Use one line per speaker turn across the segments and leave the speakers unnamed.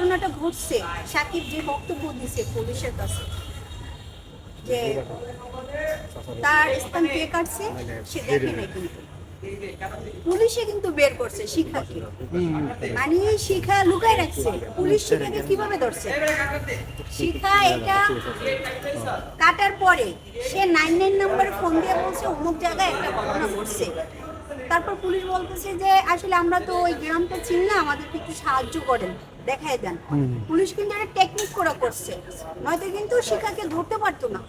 ঘটনাটা ঘটছে। সাকিব যে বক্তব্য দিছে পুলিশের কাছে, যে তার স্থান কে কাটছে, সে দেখে নাই কিন্তু। পুলিশে কিন্তু বের করছে শিখাকে। মানে শিখা লুকায় রাখছে। পুলিশ শিখাকে কীভাবে ধরছে? শিখা এটা কাটার পরে সে নাইন নাইন নাম্বারে ফোন দিয়ে বলছে, অমুক জায়গায় একটা ঘটনা ঘটছে। তারপর পুলিশ বলতেছে যে আসলে আমরা তো ওই গ্রামটা চিনি না আমাদেরকে একটু সাহায্য করেন দেখাই দেন। পুলিশ কিন্তু একটা টেকনিক করে করছে। নয়তো কিন্তু শিখাকে ধরতে পারতো না।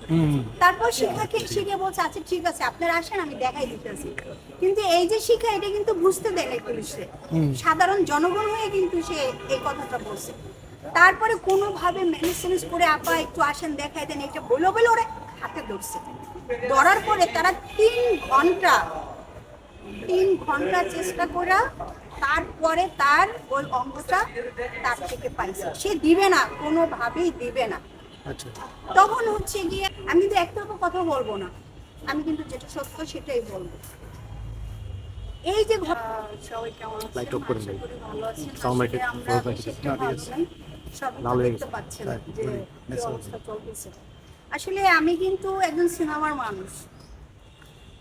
তারপর শিখাকে শিখে বলছে আচ্ছা ঠিক আছে আপনারা আসেন আমি দেখাই দিতেছি। কিন্তু এই যে শিখা এটা কিন্তু বুঝতে পুলিশে। সাধারণ জনগণ হয়ে কিন্তু সে এই কথাটা বলছে। তারপরে কোনোভাবে ম্যানেজ করে আপা একটু আসেন দেখাই দেন। এটা বলো বলে ওরা হাতে ধরছে। ধরার পরে তারা তিন ঘণ্টা তিন ঘণ্টা চেষ্টা করা তারপরে তার ওই অঙ্কটা তার থেকে পাইছে। সে দিবে না কোনোভাবেই দিবে না।
আচ্ছা।
তখন হচ্ছে গিয়ে আমি তো একতরফা কথা বলব না। আমি কিন্তু যেটা সত্য সেটাই বলব। এই যে সবাই কেমন
একটু।
একটা আসলে আমি কিন্তু একজন সিনেমার মানুষ।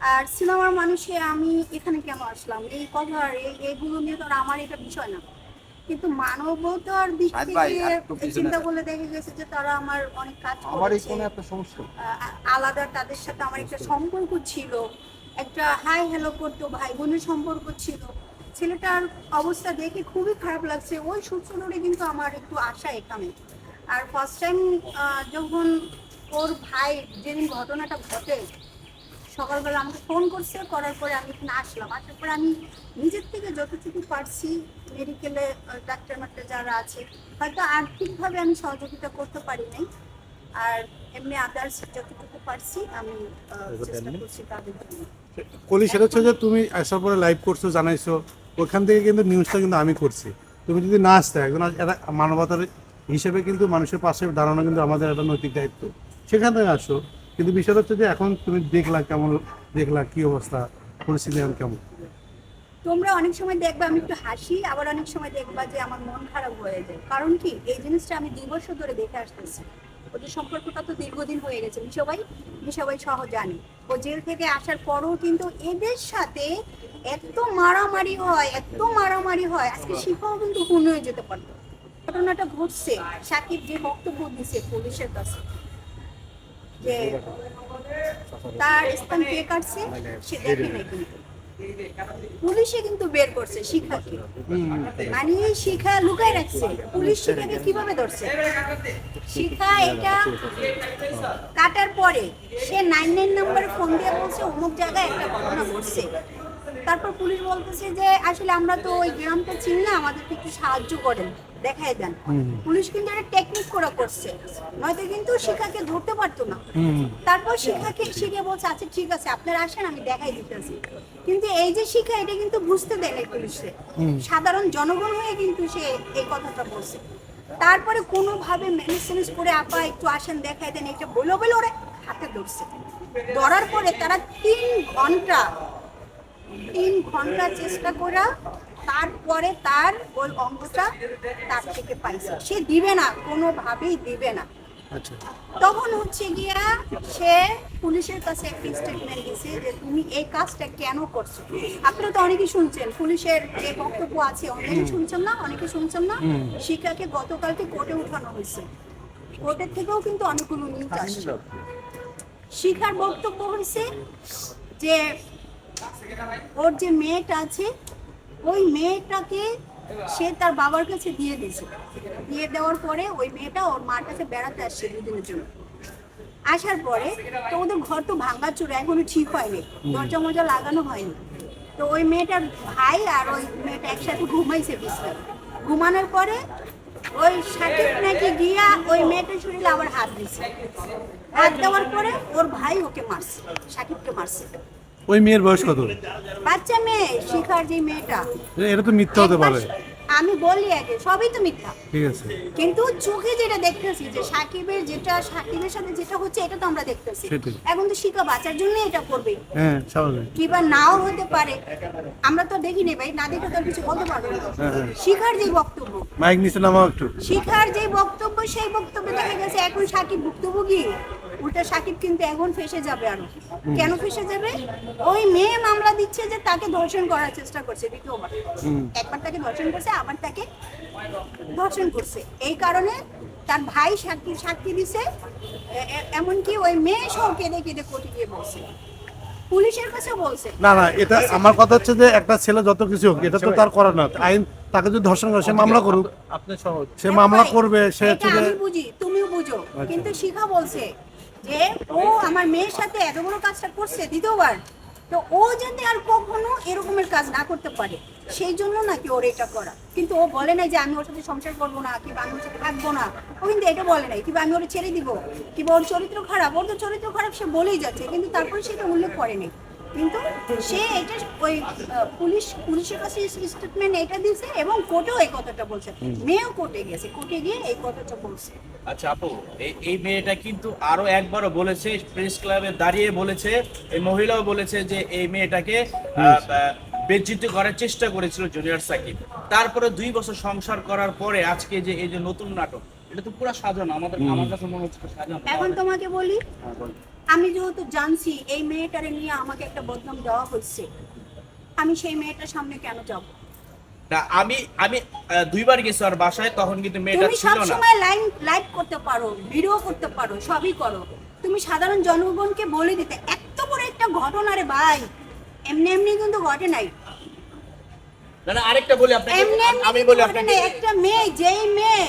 আর সিনেমার মানুষে আমি এখানে কেন আসলাম? এই কথা এই এগুলো নিয়ে তো আর আমার এটা বিষয় না। কিন্তু মানবতার দিক থেকে চিন্তা। করলে দেখা গেছে যে তারা আমার অনেক কাজ
আমার একটা সমস্যা।
আলাদা তাদের সাথে আমার একটা সম্পর্ক ছিল। একটা হাই হ্যালো করতো ভাই বোনের সম্পর্ক ছিল। ছেলেটার অবস্থা দেখে খুবই খারাপ লাগছে। ওই সূত্র কিন্তু আমার একটু আশা এখানে। আর ফার্স্ট টাইম যখন ওর ভাই যেদিন ঘটনাটা ঘটে সকালবেলা আমাকে ফোন করছে করার পরে আমি এখানে আসলাম। আসার পরে আমি নিজের থেকে যতটুকু পারছি মেডিকেলে ডাক্তার মাক্তার যারা আছে হয়তো আর্থিকভাবে আমি সহযোগিতা করতে পারি নাই। আর এমনি আদার্স যতটুকু পারছি আমি চেষ্টা করছি তাদের জন্য।
কলি সেটা হচ্ছে যে তুমি আসার পরে লাইভ করছ জানাইছো ওখান থেকে কিন্তু নিউজটা কিন্তু আমি করছি। তুমি যদি না আসতে একজন মানবতার হিসেবে কিন্তু মানুষের পাশে দাঁড়ানো কিন্তু আমাদের একটা নৈতিক দায়িত্ব। সেখান থেকে আসো। কিন্তু বিষয়টা হচ্ছে যে এখন তুমি দেখলা কেমন দেখলা কি অবস্থা পরিস্থিতি এখন কেমন?
তোমরা অনেক সময় দেখবে আমি একটু হাসি আবার অনেক সময় দেখবা যে আমার মন খারাপ হয়ে যায়। কারণ কি? এই জিনিসটা আমি দুই বছর ধরে দেখে আসতেছি। ওদের সম্পর্কটা তো দীর্ঘদিন হয়ে গেছে। সবাই সবাই সহ জানি ও জেল থেকে আসার পরও কিন্তু এদের সাথে এত মারামারি হয় এত মারামারি হয়। আজকে শিখাও কিন্তু খুন হয়ে যেতে পারতো। ঘটনাটা ঘটছে। সাকিব যে বক্তব্য দিছে পুলিশের কাছে। যে তার স্থান কে কাটছে? সে দেখে নাই কিন্তু। পুলিশে কিন্তু বের করছে শিখাকে মানে শিখা লুকায় রাখছে। পুলিশ শিখাকে কীভাবে ধরছে? শিখা এটা কাটার পরে সে নাইন নাইন নাম্বারে ফোন দিয়ে বলছে, অমুক জায়গায় একটা ঘটনা ঘটছে। তারপর পুলিশ বলতেছে যে আসলে আমরা তো ওই গ্রামটা চিনি না আমাদেরকে একটু সাহায্য করেন দেখাই দেন। পুলিশ কিন্তু একটা টেকনিক করে করছে। নয়তো কিন্তু শিখাকে ধরতে পারতো না। তারপর শিখাকে শিখে বলছে আচ্ছা ঠিক আছে আপনারা আসেন আমি দেখাই দিতেছি। কিন্তু এই যে শিখা এটা কিন্তু বুঝতে দেয় না পুলিশে। সাধারণ জনগণ হয়ে কিন্তু সে এই কথাটা বলছে। তারপরে কোনোভাবে ম্যানেজ ম্যানেজ করে আপা একটু আসেন দেখাই দেন। এটা বলো বলে ওরা হাতে ধরছে। ধরার পরে তারা তিন ঘণ্টা তিন ঘণ্টা চেষ্টা করা তারপরে তার ওই অঙ্কটা তার থেকে পাইছে। সে দিবে না কোনোভাবেই দিবে না।
আচ্ছা।
তখন হচ্ছে গিয়া সে পুলিশের কাছে একটা স্টেটমেন্ট দিছে যে তুমি এই কাজটা কেন করছ? আপনারা তো অনেকে শুনছেন পুলিশের যে বক্তব্য আছে অনেকে শুনছেন না অনেকে শুনছেন না। শিখাকে গতকালকে কোর্টে উঠানো হয়েছে। কোর্টের থেকেও কিন্তু অনেকগুলো নিউজ আসছে। শিখার বক্তব্য হয়েছে যে ওর যে মেয়েটা আছে ওই মেয়েটাকে সে তার বাবার কাছে দিয়ে দিয়েছে দিয়ে দেওয়ার পরে ওই মেয়েটা ওর মার কাছে বেড়াতে আসছে দুদিনের জন্য। আসার পরে তো ওদের ঘর তো ভাঙা চুরে এখনও ঠিক হয়নি। দরজা মজা লাগানো হয়নি। তো ওই মেয়েটার ভাই আর ওই মেয়েটা একসাথে ঘুমাইছে বিছনায়। ঘুমানোর পরে ওই সাকিব নাকি গিয়া ওই মেয়েটার শরীরে আবার হাত দিছে হাত দেওয়ার পরে ওর ভাই ওকে মারছে সাকিবকে মারছে।
ওই মেয়ের বয়স কত?
বাচ্চা মেয়ে শিখার যে মেয়েটা।
এটা তো মিথ্যা হতে পারে।
আমি বলি আগে সবই তো মিথ্যা।
ঠিক আছে।
কিন্তু চোখে যেটা দেখতেছি যে সাকিবের যেটা সাকিবের সাথে যেটা হচ্ছে এটা তো আমরা দেখতেছি। এখন তো শিখা বাঁচার জন্য এটা করবে।
হ্যাঁ স্বাভাবিক।
কিবা নাও হতে পারে। আমরা তো দেখিনি ভাই না দেখে তো আর কিছু বলতে পারব না।
হ্যাঁ, হ্যাঁ।
শিখার যে বক্তব্য।
মাইক নিচে নামাও একটু।
শিখার যে বক্তব্য সেই বক্তব্য দেখা গেছে এখন সাকিব ভুক্তভোগী। উল্টা সাকিব কিন্তু এখন ফেসে যাবে আরও। কেন ফেসে যাবে? ওই মেয়ে মামলা দিচ্ছে যে তাকে ধর্ষণ করার চেষ্টা করছে দ্বিতীয়বার একবার তাকে ধর্ষণ করছে আবার তাকে ধর্ষণ করছে। এই কারণে তার ভাই সাক্ষী সাক্ষী দিছে। এমনকি ওই মেয়ে সহ কেঁদে কেঁদে কোর্টে গিয়ে বলছে। পুলিশের কাছে বলছে।
না না এটা আমার কথা হচ্ছে যে একটা ছেলে যত কিছু হোক এটা তো তার করার না। আইন তাকে যদি ধর্ষণ করে সে মামলা করুক।
আপনি সহজ।
সে মামলা করবে সে
বুঝি তুমিও বুঝো। কিন্তু শিখা বলছে যে ও আমার মেয়ের সাথে এত বড় কাজটা করছে দ্বিতীয়বার, তো ও যাতে আর কখনো এরকমের কাজ না করতে পারে, সেই জন্য নাকি ওর এটা করা। কিন্তু ও বলে নাই যে আমি ওর সাথে সংসার করব না, কিংবা আমি ওর সাথে থাকব না। ও কিন্তু এটা বলে নাই, কিংবা আমি ওর ছেড়ে দিব। কিংবা ওর চরিত্র খারাপ, ওর তো চরিত্র খারাপ সে বলেই যাচ্ছে, কিন্তু তারপরে সেটা উল্লেখ করেনি। কিন্তু সে এটা ওই পুলিশ পুলিশের কাছে স্টেটমেন্ট এটা দিয়েছে এবং কোর্টেও এই কথাটা বলছে। মেয়েও কোর্টে গেছে কোর্টে গিয়ে এই কথাটা বলছে।
আচ্ছা আপু এই এই মেয়েটা কিন্তু আরও একবারও বলেছে প্রেস ক্লাবে দাঁড়িয়ে বলেছে এই মহিলাও বলেছে যে এই মেয়েটাকে বেজ্জিত করার চেষ্টা করেছিল জুনিয়র সাকিব। তারপরে দুই বছর সংসার করার পরে আজকে যে এই যে নতুন নাটক এটা তো পুরো সাজানো আমাদের আমার কাছে মনে হচ্ছে সাজানো।
এখন তোমাকে বলি
হ্যাঁ, বল।
আমি যেহেতু জানছি এই মেয়েটারে নিয়ে আমাকে একটা বদনাম দেওয়া হচ্ছে আমি সেই মেয়েটার সামনে কেন যাব?
না আমি আমি দুইবার গেছি আর বাসায় তখন কিন্তু মেয়েটা
তুমি
ছিল
সব
না।
সময় লাইন লাইভ করতে পারো ভিডিও করতে পারো সবই করো। তুমি সাধারণ জনগণকে বলে দিতে এত বড় একটা ঘটনা রে ভাই। এমনি এমনি কিন্তু ঘটে নাই।
না না আরেকটা বলি আপনাকে আমি বলি আপনাকে
একটা মেয়ে যেই মেয়ে